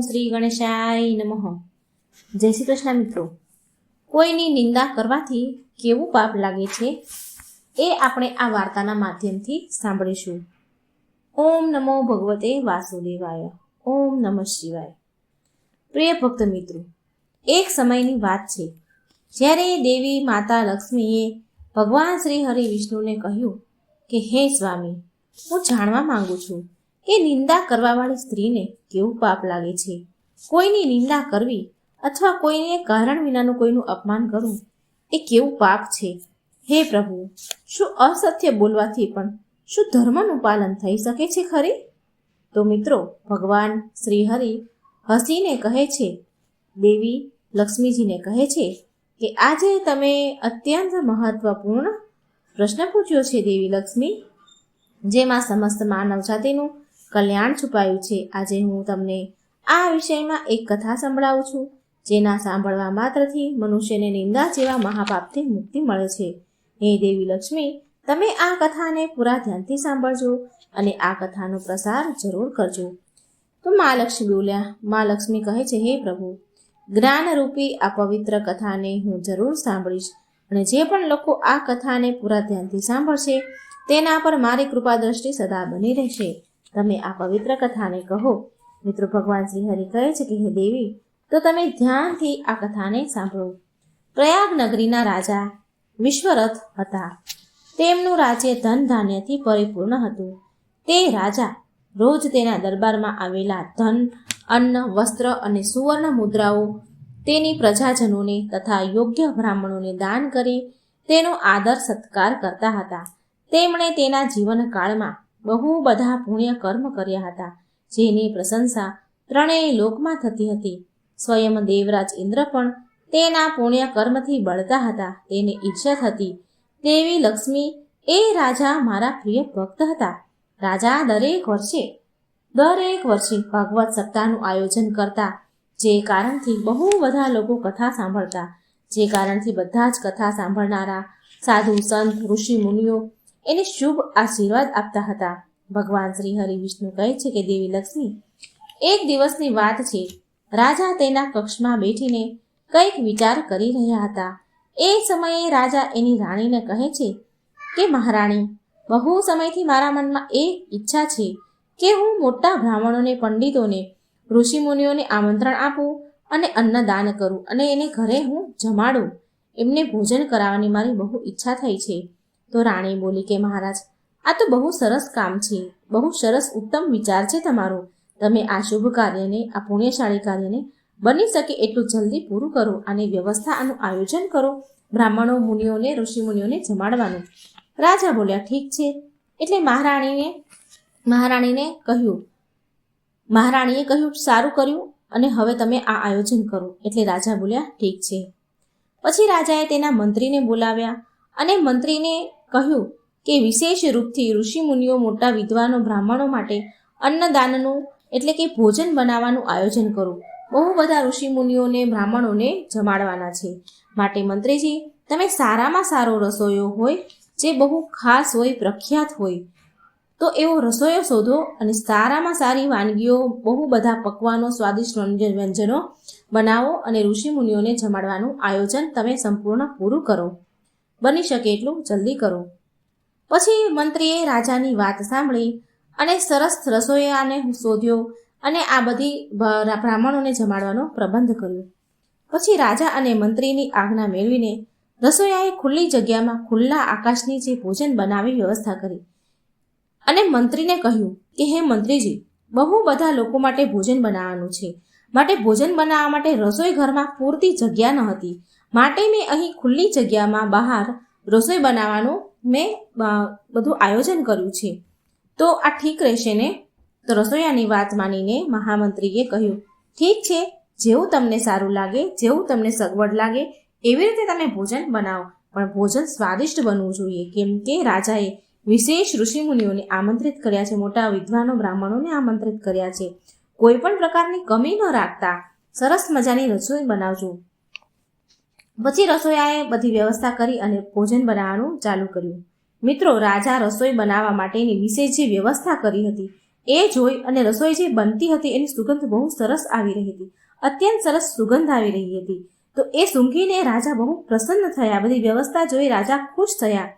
શ્રી ગણેશાય નમઃ. જય શ્રી કૃષ્ણ મિત્રો. કોઈની નિંદા કરવાથી કેવું પાપ લાગે છે એ આપણે આ વાર્તાના માધ્યમથી સાંભળીશું. ઓમ નમો ભગવતે વાસુદેવાય. ઓમ નમઃ શિવાય. પ્રિય ભક્ત મિત્રો, એક સમયની વાત છે. જ્યારે દેવી માતા લક્ષ્મીએ ભગવાન શ્રી હરિ વિષ્ણુને કહ્યું કે, હે સ્વામી, હું જાણવા માંગુ છું કે નિંદા કરવાવાળી સ્ત્રીને કેવું પાપ લાગે છે? કોઈની નિંદા કરવી અથવા કોઈને કારણ વિનાનું કોઈનું અપમાન કરવું એ કેવું પાપ છે? હે પ્રભુ, શું અસત્ય બોલવાથી પણ શું ધર્મનું પાલન થઈ શકે છે ખરી? તો મિત્રો, ભગવાન શ્રી હરિ હસીને કહે છે, દેવી લક્ષ્મીજીને કહે છે કે આજે તમે અત્યંત મહત્વપૂર્ણ પ્રશ્ન પૂછ્યો છે, દેવી લક્ષ્મી. જેમાં સમસ્ત માનવ જાતિનું કલ્યાણ છુપાયું છે. આજે હું તમને આ વિષયમાં એક કથા સંભળાવું છું, જેના સાંભળવા માત્રથી મનુષ્યને નિંદા જેવા મહાપાપથી મુક્તિ મળે છે. હે દેવી લક્ષ્મી, તમે આ કથાને પૂરા ધ્યાનથી સાંભળજો અને આ કથાનો પ્રસાર જરૂર કરજો. તો મા લક્ષ્મી બોલ્યા, મા લક્ષ્મી કહે છે, હે પ્રભુ, જ્ઞાનરૂપી આ પવિત્ર કથાને હું જરૂર સાંભળીશ અને જે પણ લોકો આ કથાને પૂરા ધ્યાનથી સાંભળશે, તેના પર મારી કૃપા દ્રષ્ટિ સદા બની રહેશે. તમે આ પવિત્ર કથાને કહો. મિત્રો, ભગવાન શ્રી હરિ કહે છે કે, હે દેવી, તો તમે ધ્યાનથી આ કથાને સાંભળો. પ્રયાગ નગરીના રાજા વિશ્વરથ હતા. તેમનું રાજ્ય ધન ધાન્યથી પરિપૂર્ણ હતું. તે રાજા રોજ તેના દરબારમાં આવેલા ધન, અન્ન, વસ્ત્ર અને સુવર્ણ મુદ્રાઓ તેની પ્રજાજનોને તથા યોગ્ય બ્રાહ્મણોને દાન કરી તેનો આદર સત્કાર કરતા હતા. તેમણે તેના જીવનકાળમાં બહુ બધા પુણ્ય કર્મ કર્યા હતા, જેની પ્રશંસા ત્રણેય લોકમાં થતી હતી. સ્વયં દેવરાજ ઇન્દ્ર પણ તેના પુણ્ય કર્મથી બળતા હતા, તેને ઈચ્છા થતી. દેવી લક્ષ્મી એ રાજા મારા પ્રિય ભક્ત હતા. રાજા દરેક વર્ષે દરેક વર્ષે ભાગવત સપ્તાહનું આયોજન કરતા, જે કારણથી બહુ બધા લોકો કથા સાંભળતા, જે કારણથી બધા જ કથા સાંભળનારા, સાધુ, સંત, ઋષિ, મુનિઓ એને શુભ આશીર્વાદ આપતા હતા. ભગવાન શ્રી હરિ વિષ્ણુ કહે છે કે દેવી લક્ષ્મી, એક દિવસની વાત છે. રાજા તેના કક્ષમાં બેઠીને કંઈક વિચાર કરી રહ્યા હતા. એ સમયે રાજા એની રાણીને કહે છે કે, મહારાણી, બહુ સમયથી મારા મનમાં એક ઈચ્છા છે કે હું મોટા બ્રાહ્મણોને, પંડિતોને, ઋષિમુનિઓને આમંત્રણ આપું અને અન્નદાન કરું અને એને ઘરે હું જમાડું. એમને ભોજન કરાવવાની મારી બહુ ઈચ્છા થઈ છે. તો રાણી બોલી કે, મહારાજ આ તો બહુ સરસ કામ છે. બહુ સરસ ઉત્તમ વિચાર છે તમારો. તમે આ શુભ કાર્યને, આ પુણ્યશાળી કાર્યને બની શકે એટલું જલ્દી પૂરું કરો અને વ્યવસ્થા આનું આયોજન કરો. બ્રાહ્મણો, મુનિઓને, ઋષિમુનિઓને જમાડવાનું. રાજા બોલ્યા, ઠીક છે. એટલે મહારાણીને મહારાણીને કહ્યું, મહારાણીએ કહ્યું, સારું કર્યું અને હવે તમે આ આયોજન કરો. એટલે રાજા બોલ્યા, ઠીક છે. પછી રાજાએ તેના મંત્રીને બોલાવ્યા અને મંત્રીને કહ્યું કે વિશેષ રૂપથી ઋષિમુનિઓ મોટા વિદ્વાનો બ્રાહ્મણો માટે અન્નદાનનું, એટલે કે ભોજન બનાવવાનું આયોજન કરો. બહુ બધા ઋષિમુનિઓને બ્રાહ્મણોને જમાડવાના છે. માટે મંત્રીજી, તમે સારામાં સારો રસોયો હોય, જે બહુ ખાસ હોય, પ્રખ્યાત હોય, તો એવો રસોયો શોધો અને સારામાં સારી વાનગીઓ, બહુ બધા પકવાનો, સ્વાદિષ્ટ વ્યંજનો બનાવો અને ઋષિમુનિઓને જમાડવાનું આયોજન તમે સંપૂર્ણ પૂરું કરો. બની શકે એટલું જલ્દી કરો. પછી મંત્રીએ રાજાની વાત સાંભળી અને સરસ રસોઈયાને શોધ્યો અને આ બધી બ્રાહ્મણોને જમાડવાનો પ્રબંધ કર્યો. પછી રાજા અને મંત્રીની આજ્ઞા મેળવીને રસોઈયાએ ખુલ્લી જગ્યામાં ખુલ્લા આકાશની જે ભોજન બનાવી વ્યવસ્થા કરી. અને મંત્રીને કહ્યું કે, હે મંત્રીજી, બહુ બધા લોકો માટે ભોજન બનાવવાનું છે. માટે ભોજન બનાવવા માટે રસોઈ ઘરમાં પૂરતી જગ્યા ન હતી. માટે મેં અહીં ખુલ્લી જગ્યામાં બહાર રસોઈ બનાવવાનું મેં બધું આયોજન કર્યું છે. તો આ ઠીક રહેશે ને? તો રસોઈયાની વાત માનીને મહામંત્રીએ કહ્યું, ઠીક છે, જેવું તમને સારું લાગે, જેવું તમને સગવડ લાગે, એવી રીતે તમે ભોજન બનાવો. પણ ભોજન સ્વાદિષ્ટ બનવું જોઈએ. કેમ કે રાજાએ વિશેષ ઋષિમુનિઓને આમંત્રિત કર્યા છે, મોટા વિદ્વાનો, બ્રાહ્મણોને આમંત્રિત કર્યા છે. કોઈ પણ પ્રકારની કમી ન રાખતા. સરસ મજાની રસોઈ બનાવજો. પછી રસોઈયાએ બધી વ્યવસ્થા કરી અને ભોજન બનાવવાનું ચાલુ કર્યું. મિત્રો, રાજા રસોઈ બનાવવા માટેની વિશેષ જે વ્યવસ્થા કરી હતી, એ જોઈ અને રસોઈ જે બનતી હતી એની સુગંધ બહુ સરસ આવી રહી હતી. અત્યંત સરસ સુગંધ આવી રહી હતી. તો એ સૂંઘીને રાજા બહુ પ્રસન્ન થયા. બધી વ્યવસ્થા જોઈ રાજા ખુશ થયા.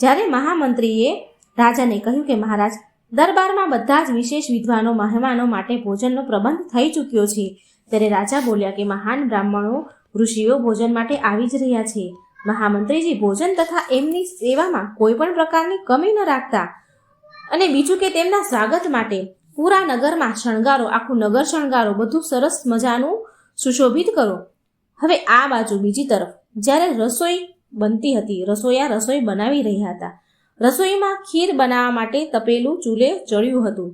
જ્યારે મહામંત્રીએ રાજાને કહ્યું કે, મહારાજ, દરબારમાં બધા જ વિશેષ વિદ્વાનો, મહેમાનો માટે ભોજનનો પ્રબંધ થઈ ચૂક્યો છે. ત્યારે રાજા બોલ્યા કે, મહાન બ્રાહ્મણો ઋષિઓ ભોજન માટે આવી જ રહ્યા છે. મહામંત્રીજી ભોજન તથા એમની સેવામાં કોઈ પણ પ્રકારની કમી ન રાખતા અને બીજું કે તેમના સ્વાગત માટે પૂરા નગરમાં શણગારો, આખું નગર શણગારો, બધું સરસ મજાનું સુશોભિત કરો. હવે આ બાજુ બીજી તરફ, જ્યારે રસોઈ બનતી હતી રસોઈયા રસોઈ બનાવી રહ્યા હતા. રસોઈમાં ખીર બનાવવા માટે તપેલું ચૂલે ચડ્યું હતું.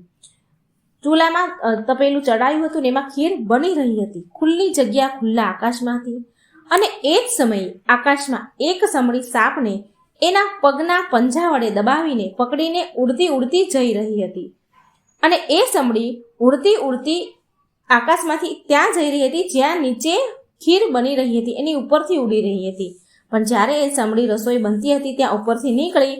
ચૂલામાં તપેલું ચડાયું હતું ને એમાં ખીર બની રહી હતી. ખુલ્લી જગ્યા, ખુલ્લા આકાશમાંથી. અને એ જ સમયે આકાશમાં એક સમળી સાપને એના પગના પંજા વડે દબાવીને પકડીને ઉડતી ઉડતી જઈ રહી હતી. અને એ સમળી ઉડતી ઉડતી આકાશમાંથી ત્યાં જઈ રહી હતી, જ્યાં નીચે ખીર બની રહી હતી, એની ઉપરથી ઉડી રહી હતી. પણ જ્યારે એ સમડી રસોઈ બનતી હતી, ત્યાં ઉપરથી નીકળી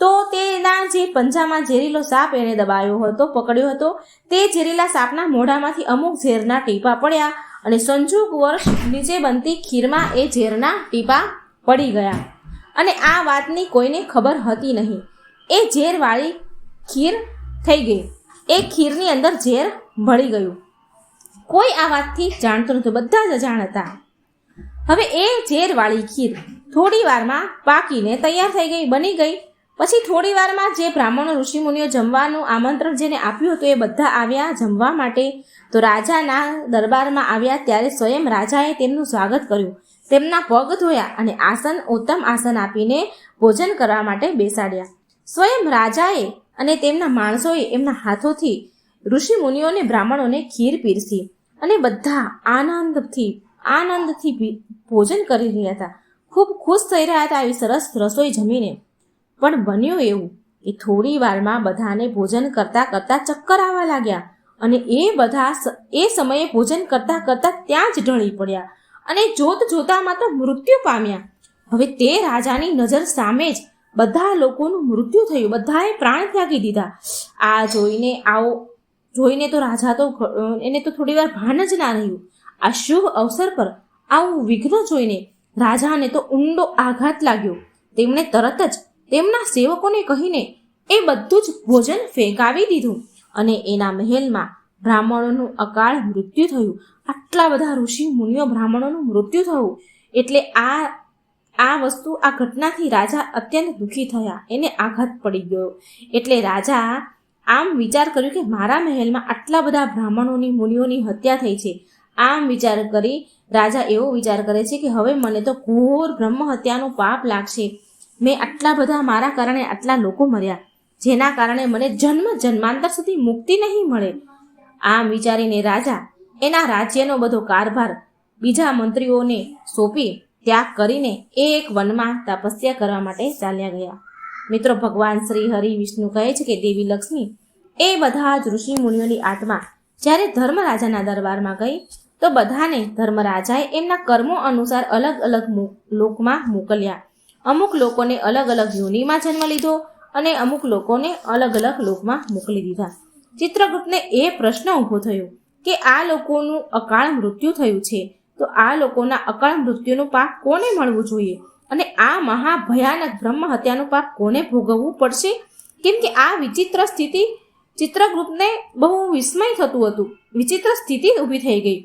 તો તેના જે પંજામાં ઝેરીલો સાપ એને દબાયો હતો, પકડ્યો હતો, તે ઝેરીલા સાપના મોઢામાંથી અમુક ઝેરના ટીપા પડ્યા અને સંજોગ વર્ષ નીચે બનતી ખીરમાં એ ઝેરના ટીપા પડી ગયા. અને આ વાતની કોઈને ખબર હતી નહીં. એ ઝેરવાળી ખીર થઈ ગઈ. એ ખીરની અંદર ઝેર ભળી ગયું. કોઈ આ વાતથી જાણતું નહોતું. બધા જ અજાણ હતા. હવે એ ઝેરવાળી ખીર થોડી વારમાં પાકીને તૈયાર થઈ ગઈ, બની ગઈ. પછી થોડી વારમાં જે બ્રાહ્મણો ઋષિમુનિઓ જમવાનું આમંત્રણ જેને આપ્યું હતું એ બધા આવ્યા જમવા માટે. તો રાજાના દરબારમાં આવ્યા ત્યારે સ્વયં રાજાએ તેમનું સ્વાગત કર્યું. તેમના પગ ધોયા અને આસન ઉત્તમ આસન આપીને ભોજન કરવા માટે બેસાડ્યા. સ્વયં રાજાએ અને તેમના માણસોએ એમના હાથોથી ઋષિ મુનિઓને બ્રાહ્મણોને ખીર પીરસી અને બધા આનંદથી આનંદથી ભોજન કરી રહ્યા હતા. ખૂબ ખુશ થઈ રહ્યા હતા આવી સરસ રસોઈ જમીને. પણ બન્યું એવું. કે થોડી વારમાં બધાને ભોજન કરતાં કરતાં ચક્કર આવવા લાગ્યા અને એ બધા એ સમયે ભોજન કરતાં કરતાં ત્યાં જ ઢળી પડ્યા અને જોત જોતામાં તો મૃત્યુ પામ્યા. હવે તે રાજાની નજર સામે જ બધા લોકોનું મૃત્યુ થયું. બધાએ પ્રાણ ત્યાગી દીધા. આ જોઈને આવો, જોઈને તો રાજા તો એને તો થોડી વાર ભાન જ ના રહ્યું. આ શુભ અવસર પર આવું વિઘ્ન જોઈને રાજાને તો ઊંડો આઘાત લાગ્યો. તેમણે તરત જ તેમના સેવકોને કહીને એ બધું જ ભોજન ફેંકાવી દીધું અને એના મહેલમાં બ્રાહ્મણોનું અકાળ મૃત્યુ થયું. આટલા બધા ઋષિ મુનિઓ બ્રાહ્મણોનું મૃત્યુ થયું. એટલે આ આ વસ્તુ આ ઘટનાથી રાજા અત્યંત દુઃખી થયા. એને આઘાત પડી ગયો. એટલે રાજા આમ વિચાર કર્યો કે મારા મહેલમાં આટલા બધા બ્રાહ્મણોની મુનિઓની હત્યા થઈ છે. આમ વિચાર કરી રાજા એવો વિચાર કરે છે કે હવે મને તો ઘોર બ્રહ્મ હત્યાનું પાપ લાગશે. મેં આટલા બધા મારા કારણે આટલા લોકો મર્યા, જેના કારણે મને જન્મ જન્માંતર સુધી મુક્તિ નહીં મળે. આમ વિચારીને રાજા એના રાજ્યનો બધો કારભાર બીજા મંત્રીઓને સોંપી ત્યાગ કરીને એ એક વનમાં તપસ્યા કરવા માટે ચાલ્યા ગયા. મિત્રો, ભગવાન શ્રી હરિ વિષ્ણુ કહે છે કે દેવી લક્ષ્મી એ બધા જ ઋષિ મુનિઓની આત્મા જ્યારે ધર્મરાજાના દરબારમાં ગઈ, તો બધાને ધર્મરાજાએ એમના કર્મો અનુસાર અલગ અલગ લોકમાં મોકલ્યા. અમુક લોકોને અલગ અલગ યોનિમાં જન્મ લીધો અને અમુક લોકોને અલગ અલગ લોકમાં મોકલી દીધા. ચિત્રગુપ્તને એ પ્રશ્ન ઊભો થયો કે આ લોકોનું અકાળ મૃત્યુ થયું છે, તો આ લોકોના અકાળ મૃત્યુનું પાપ કોને મળવું જોઈએ? અને આ મહાભયાનક બ્રહ્મ હત્યાનું પાપ કોને ભોગવવું પડશે? કેમ કે આ વિચિત્ર સ્થિતિ ચિત્રગુપ્તને બહુ વિસ્મય થતું હતું. વિચિત્ર સ્થિતિ ઊભી થઈ ગઈ.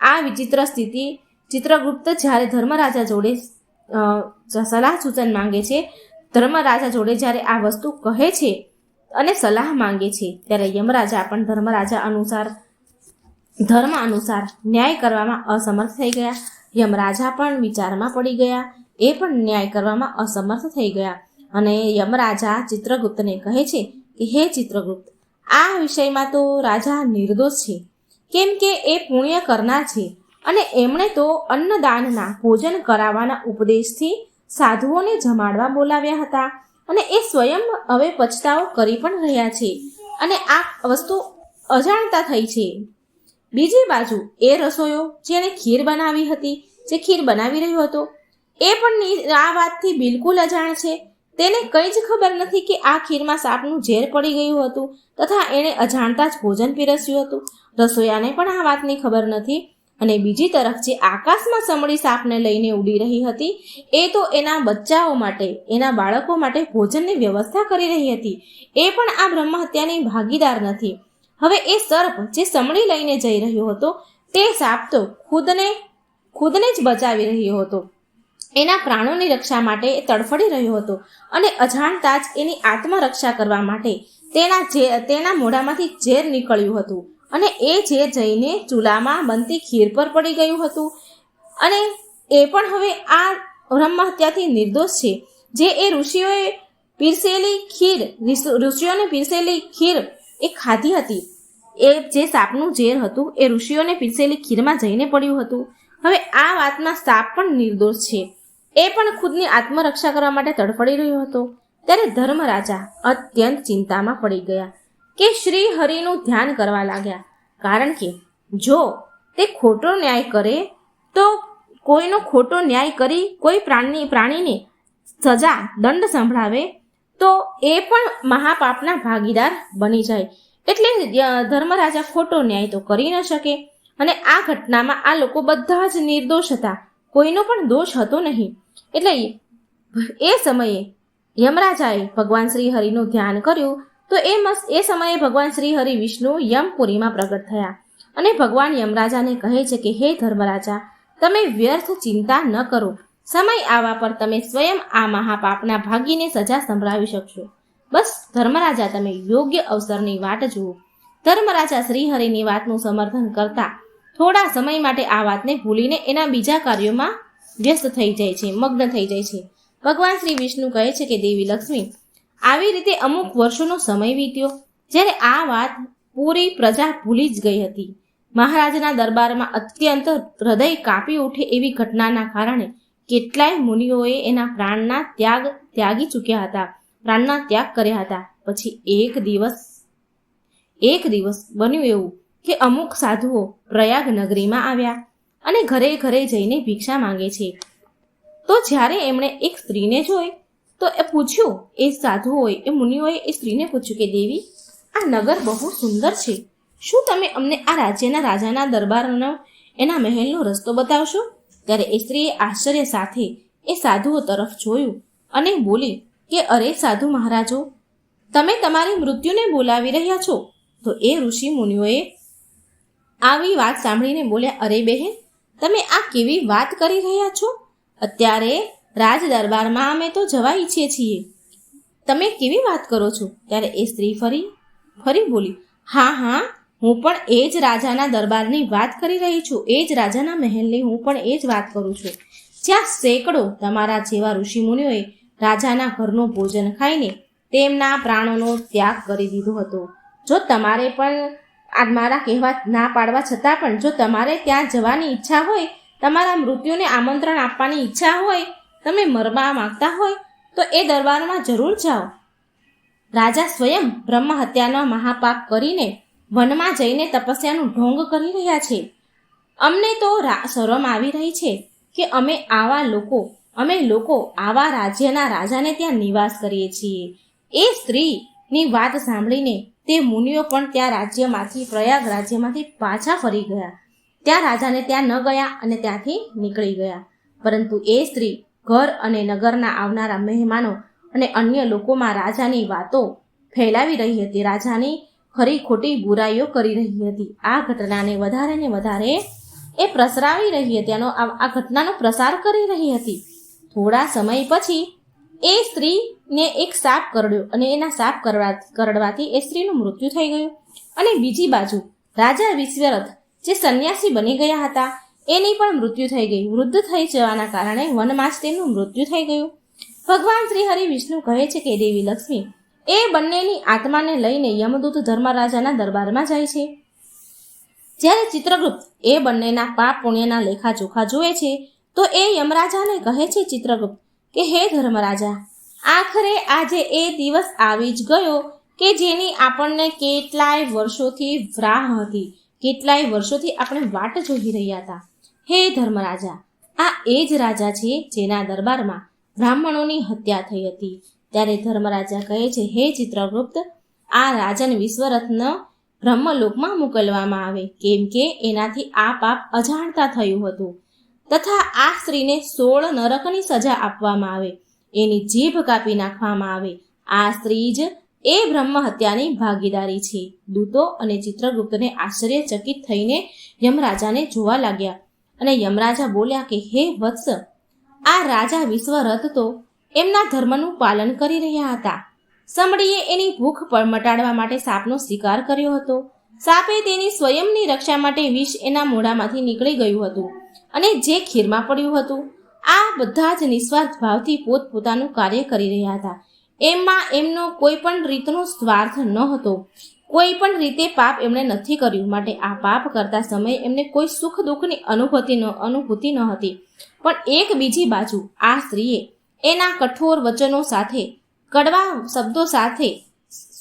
આ વિચિત્ર સ્થિતિ ચિત્રગુપ્ત જ્યારે ધર્મરાજા જોડે સલાહ સૂચન માંગે છે. ધર્મરાજા જોડે જ્યારે આ વસ્તુ કહે છે અને સલાહ માંગે છે, ત્યારે યમરાજા પણ ધર્મરાજા અનુસાર, ધર્મ અનુસાર ન્યાય કરવામાં અસમર્થ થઈ ગયા. યમરાજા પણ વિચારમાં પડી ગયા. એ પણ ન્યાય કરવામાં અસમર્થ થઈ ગયા. અને યમરાજા ચિત્રગુપ્તને કહે છે કે, હે ચિત્રગુપ્ત, આ વિષયમાં તો રાજા નિર્દોષ છે. કેમ કે એ પુણ્ય કરનાર છે. અને એમણે તો અન્નદાનના ભોજન કરાવવાના ઉપદેશથી સાધુઓને જમાડવા બોલાવ્યા હતા અને એ સ્વયં હવે પછતાવો કરી પણ રહ્યા છે અને આ વસ્તુ અજાણતા થઈ છે. બીજી બાજુ એ રસોયો જેણે ખીર બનાવી હતી, જે ખીર બનાવી રહ્યો હતો, એ પણ આ વાતથી બિલકુલ અજાણ છે. તેને કંઈ જ ખબર નથી કે આ ખીરમાં સાપનું ઝેર પડી ગયું હતું તથા એણે અજાણતા જ ભોજન પીરસ્યું હતું. રસોયાને પણ આ વાતની ખબર નથી. અને બીજી તરફ જે આકાશમાં સમળી સાપને લઈને ઉડી રહી હતી, એ તો એના બચ્ચાઓ માટે, એના બાળકો માટે ભોજનની વ્યવસ્થા કરી રહી હતી. એ પણ આ બ્રહ્મ હત્યાની ભાગીદાર નથી. હવે એ સર્પ જે સમળી લઈને જઈ રહ્યો હતો, તે સાપ તો ખુદને ખુદને જ બચાવી રહ્યો હતો. એના પ્રાણોની રક્ષા માટે એ તડફડી રહ્યો હતો અને અજાણતા જ એની આત્મરક્ષા કરવા માટે તેના જે, તેના મોઢામાંથી ઝેર નીકળ્યું હતું. અને એ જે જઈને ચૂલામાં બનતી ખીર પર પડી ગયું હતું. અને એ પણ હવે આ બ્રહ્મ હત્યાથી નિર્દોષ છે. જે એ ઋષિઓએ પીરસેલી ખીર ઋષિઓને પીરસેલી ખીર એ ખાધી હતી. એ જે સાપનું ઝેર હતું, એ ઋષિઓને પીરસેલી ખીરમાં જઈને પડ્યું હતું. હવે આ વાતમાં સાપ પણ નિર્દોષ છે. એ પણ ખુદની આત્મરક્ષા કરવા માટે તડફડી રહ્યો હતો. ત્યારે ધર્મરાજા અત્યંત ચિંતામાં પડી ગયા. કે શ્રી હરિનું ધ્યાન કરવા લાગ્યા. કારણ કે જો તે ખોટો ન્યાય કરે, તો કોઈનો ખોટો ન્યાય કરી કોઈ પ્રાણી, પ્રાણીને સજા, દંડ સંભળાવે, તો એ પણ મહાપાપના ભાગીદાર બની જાય. એટલે ધર્મરાજા ખોટો ન્યાય તો કરી ન શકે. અને આ ઘટનામાં આ લોકો બધા જ નિર્દોષ હતા. કોઈનો પણ દોષ હતો નહીં. એટલે એ સમયે યમરાજાએ ભગવાન શ્રી હરિનું ધ્યાન કર્યું. તો એ એ સમયે ભગવાન શ્રી હરિ વિષ્ણુ યમપુરીમાં પ્રગટ થયા. અને ભગવાન યમરાજાને કહે છે કે, હે ધર્મરાજા, તમે વ્યર્થ ચિંતા ન કરો. સમય આવવા પર તમે સ્વયં આ મહાપાપના ભાગીને સજા સંભળાવી શકશો. બસ, ધર્મરાજા, તમે યોગ્ય અવસરની વાટ જુઓ. ધર્મરાજા શ્રીહરિની વાતનું સમર્થન કરતા થોડા સમય માટે આ વાતને ભૂલીને એના બીજા કાર્યોમાં વ્યસ્ત થઈ જાય છે, મગ્ન થઈ જાય છે. ભગવાન શ્રી વિષ્ણુ કહે છે કે, દેવી લક્ષ્મી આવી રીતે અમુક વર્ષોનો સમય વીત્યો જ્યારે આ વાત પૂરી પ્રજા ભૂલી જ ગઈ હતી. મહારાજના દરબારમાં અત્યંત હૃદય કાપી ઉઠે એવી ઘટનાના કારણે કેટલાય મુનિઓએ એના પ્રાણના ત્યાગ ત્યાગી ચૂક્યા હતા. પ્રાણના ત્યાગ કર્યા હતા. પછી એક દિવસ એક દિવસ બન્યું એવું કે અમુક સાધુઓ પ્રયાગ નગરીમાં આવ્યા અને ઘરે ઘરે જઈને ભિક્ષા માંગે છે. તો જ્યારે એમણે એક સ્ત્રીને જોઈ તો એ પૂછ્યું, એ સાધુઓએ એ મુનિઓએ એ સ્ત્રીને પૂછ્યું કે, દેવી, આ નગર બહુ સુંદર છે. શું તમે અમને આ રાજ્યના રાજાના દરબારનો એના મહેલનો રસ્તો બતાવશો? ત્યારે એ સ્ત્રીએ આશ્ચર્ય સાથે એ સાધુઓ તરફ જોયું અને બોલી કે, અરે સાધુ મહારાજો, તમે તમારી મૃત્યુને બોલાવી રહ્યા છો? તો એ ઋષિ મુનિઓએ આવી વાત સાંભળીને બોલ્યા, અરે બહેન, તમે આ કેવી વાત કરી રહ્યા છો? અત્યારે રાજ દરબારમાં અમે તો જવા ઈચ્છીએ છીએ. તમે કેવી વાત કરો છો? ત્યારે એ સ્ત્રી ફરી ફરી બોલી, હા હા, હું પણ એ જ રાજાના દરબારની વાત કરી રહી છું. એ જ રાજાના મહેલની હું પણ એ જ વાત કરું છું. જ્યાં સેંકડો તમારા જેવા ઋષિમુનિઓએ રાજાના ઘરનું ભોજન ખાઈને તેમના પ્રાણોનો ત્યાગ કરી દીધો હતો. જો તમારે પણ આ મારા કહેવા ના પાડવા છતાં પણ જો તમારે ત્યાં જવાની ઈચ્છા હોય, તમારા મૃત્યુને આમંત્રણ આપવાની ઈચ્છા હોય તમે મરવા માંગતા હોય તો એ દરબારમાં જરૂર જાઓ. રાજા સ્વયં બ્રહ્મ હત્યાનો મહાપાપ કરીને વનમાં જઈને તપસ્યાનું ઢોંગ કરી રહ્યા છે. અમને તો શરમ આવી રહી છે કે અમે આવા લોકો, અમે લોકો આવા રાજ્યના રાજાને ત્યાં નિવાસ કરીએ છીએ. એ સ્ત્રીની વાત સાંભળીને તે મુનિઓ પણ ત્યાં રાજ્યમાંથી, પ્રયાગ રાજ્યમાંથી પાછા ફરી ગયા. ત્યાં રાજાને ત્યાં ન ગયા અને ત્યાંથી નીકળી ગયા. પરંતુ એ સ્ત્રી ઘર અને નગરના આવનારા મહેમાનો અને અન્ય લોકોમાં રાજાની વાતો ફેલાવી રહી હતી. રાજાની ખરી ખોટી બુરાઈઓ કરી રહી હતી. આ ઘટનાને વધારે ને વધારે એ પ્રસરાવી રહી હતી આનો આ ઘટનાનો પ્રસાર કરી રહી હતી. થોડા સમય પછી એ સ્ત્રીને એક સાપ કરડ્યો અને એના સાપ કરડવાથી એ સ્ત્રીનું મૃત્યુ થઈ ગયું. અને બીજી બાજુ રાજા વિશ્વરથ જે સંન્યાસી બની ગયા હતા એની પણ મૃત્યુ થઈ ગયું વૃદ્ધ થઈ જવાના કારણે વનમાં જ તેમનું મૃત્યુ થઈ ગયું. ભગવાન શ્રી હરિ વિષ્ણુ કહે છે કે, દેવી લક્ષ્મી, એ બંનેની આત્માને લઈને યમદૂત ધર્મરાજાના દરબારમાં જાય છે. જ્યારે ચિત્રગુપ્ત એ બંનેના પાપ પુણ્યના લેખા જોખા જુએ છે, તો એ યમરાજાને કહે છે, ચિત્રગુપ્ત, કે હે ધર્મરાજા, આખરે આજે એ દિવસ આવી જ ગયો કે જેની આપણને કેટલાય વર્ષોથી વ્રાહ હતી. કેટલાય વર્ષોથી આપણે વાટ જોઈ રહ્યા હતા. હે ધર્મરાજા, આ એ જ રાજા છે જેના દરબારમાં બ્રાહ્મણોની હત્યા થઈ હતી. ત્યારે ધર્મરાજા કહે છે, હે ચિત્રગુપ્ત, આ રાજન વિશ્વરત્ન બ્રહ્મલોકમાં મોકલવામાં આવે, કેમ કે એનાથી આ પાપ અજાણતા થયું હતું. તથા આ સ્ત્રીને સોળ નરકની સજા આપવામાં આવે, એની જીભ કાપી નાખવામાં આવે. આ સ્ત્રી જ એ બ્રહ્મ હત્યાની ભાગીદારી છે. દૂતો અને ચિત્રગુપ્તને આશ્ચર્યચકિત થઈને યમરાજાને જોવા લાગ્યા. અને યમરાજા બોલ્યા કે, હે વત્સ, આ રાજા વિશ્વરથ તો એમના ધર્મનું પાલન કરી રહ્યા હતા. સમડીએ એની ભૂખ પર મટાડવા માટે સાપનો શિકાર કર્યો હતો. સાપે તેની સ્વયંની રક્ષા માટે વિષ એના મોઢામાંથી નીકળી ગયું હતું અને જે ખીરમાં પડ્યું હતું, આ બધા જ નિસ્વાર્થ ભાવથી પોતપોતાનું કાર્ય કરી રહ્યા હતા. એમાં એમનો કોઈ પણ રીતનો સ્વાર્થ ન હતો કોઈ પણ રીતે પાપ એમણે નથી કર્યું. માટે આ પાપ કરતા સમયે એમને કોઈ સુખ દુઃખની અનુભૂતિ ન અનુભૂતિ ન હતી. પણ એક બીજી બાજુ આ સ્ત્રીએ એના કઠોર વચનો સાથે, કડવા શબ્દો સાથે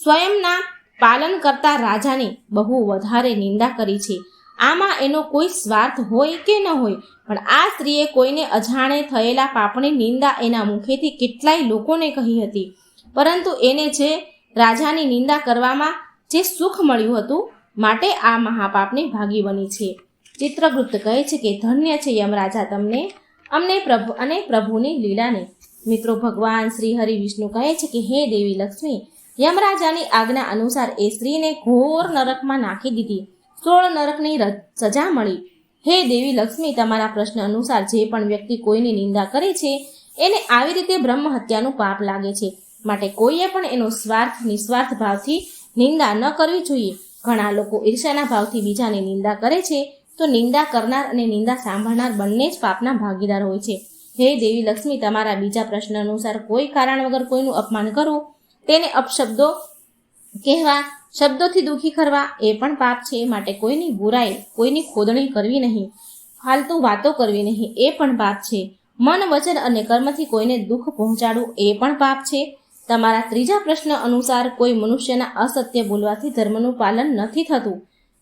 સ્વયંના પાલન કરતા રાજાની બહુ વધારે નિંદા કરી છે. આમાં એનો કોઈ સ્વાર્થ હોય કે ન હોય, પણ આ સ્ત્રીએ કોઈને અજાણે થયેલા પાપની નિંદા એના મુખેથી કેટલાય લોકોને કહી હતી. પરંતુ એને જે રાજાની નિંદા કરવામાં જે સુખ મળ્યું હતું, માટે આ મહાપાપની ભાગી બની છે. ચિત્રગુપ્ત કહે છે કે, ધન્ય છે યમરાજા તમને, અમને પ્રભુ અને પ્રભુની લીલાને. મિત્રો, ભગવાન શ્રી હરિ વિષ્ણુ કહે છે કે, હે દેવી લક્ષ્મી, યમરાજાની આજ્ઞા અનુસાર એ સ્ત્રીને ઘોર નરકમાં નાખી દીધી. સોળ નરકની સજા મળી. હે દેવી લક્ષ્મી, તમારા પ્રશ્ન અનુસાર જે પણ વ્યક્તિ કોઈની નિંદા કરે છે, એને આવી રીતે બ્રહ્મ હત્યાનું પાપ લાગે છે. માટે કોઈએ પણ એનો સ્વાર્થ, નિસ્વાર્થ ભાવથી નિંદા ન કરવી જોઈએ. ઘણા લોકો ઈર્ષ્યાના ભાવથી બીજાની નિંદા કરે છે. તો નિંદા કરનાર અને નિંદા સાંભળનાર બંને જ પાપના ભાગીદાર હોય છે. હે દેવી લક્ષ્મી, તમારા બીજા પ્રશ્ન અનુસાર કોઈ કારણ વગર કોઈનું અપમાન કરવું તેને અપશબ્દો કહેવા, શબ્દોથી દુઃખી કરવા એ પણ પાપ છે. માટે કોઈની બુરાઈ, કોઈની ખોદણી કરવી નહીં. ફાલતુ વાતો કરવી નહીં. એ પણ પાપ છે. મન વચન અને કર્મથી કોઈને દુઃખ પહોંચાડવું એ પણ પાપ છે. તમારા ત્રીજા પ્રશ્ન અનુસાર કોઈ મનુષ્યના અસત્ય બોલવાથી ધર્મનું પાલન નથી થતું.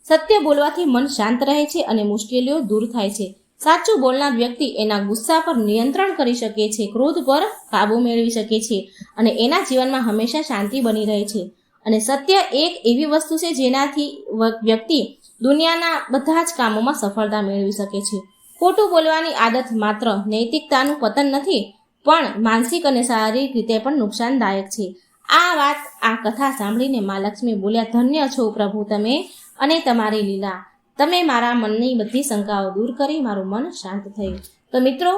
સત્ય બોલવાથી મન શાંત રહે છે અને મુશ્કેલીઓ દૂર થાય છે. સાચું બોલનાર વ્યક્તિ એના ગુસ્સા પર નિયંત્રણ કરી શકે છે, ક્રોધ પર કાબુ મેળવી શકે છે અને એના જીવનમાં હંમેશા શાંતિ બની રહે છે. અને સત્ય એક એવી વસ્તુ છે જેનાથી વ્યક્તિ દુનિયાના બધા જ કામોમાં સફળતા મેળવી શકે છે. ખોટું બોલવાની આદત માત્ર નૈતિકતાનું પતન નથી પણ માનસિક અને શારીરિક રીતે પણ નુકસાનદાયક છે. આ વાત આ કથા સાંભળીને મા લક્ષ્મી બોલ્યા, ધન્ય છો પ્રભુ તમે અને તમારી લીલા. તમે મારા મનની બધી શંકાઓ દૂર કરી મારું મન શાંત થયું. તો મિત્રો,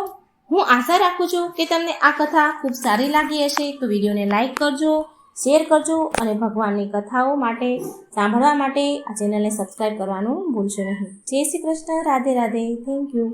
હું આશા રાખું છું કે તમને આ કથા ખૂબ સારી લાગી હશે. તો વિડીયોને લાઇક કરજો, શેર કરજો અને ભગવાનની કથાઓ માટે, સાંભળવા માટે આ ચેનલને સબસ્ક્રાઈબ કરવાનું ભૂલશો નહીં. જય શ્રી કૃષ્ણ. રાધે રાધે. Thank you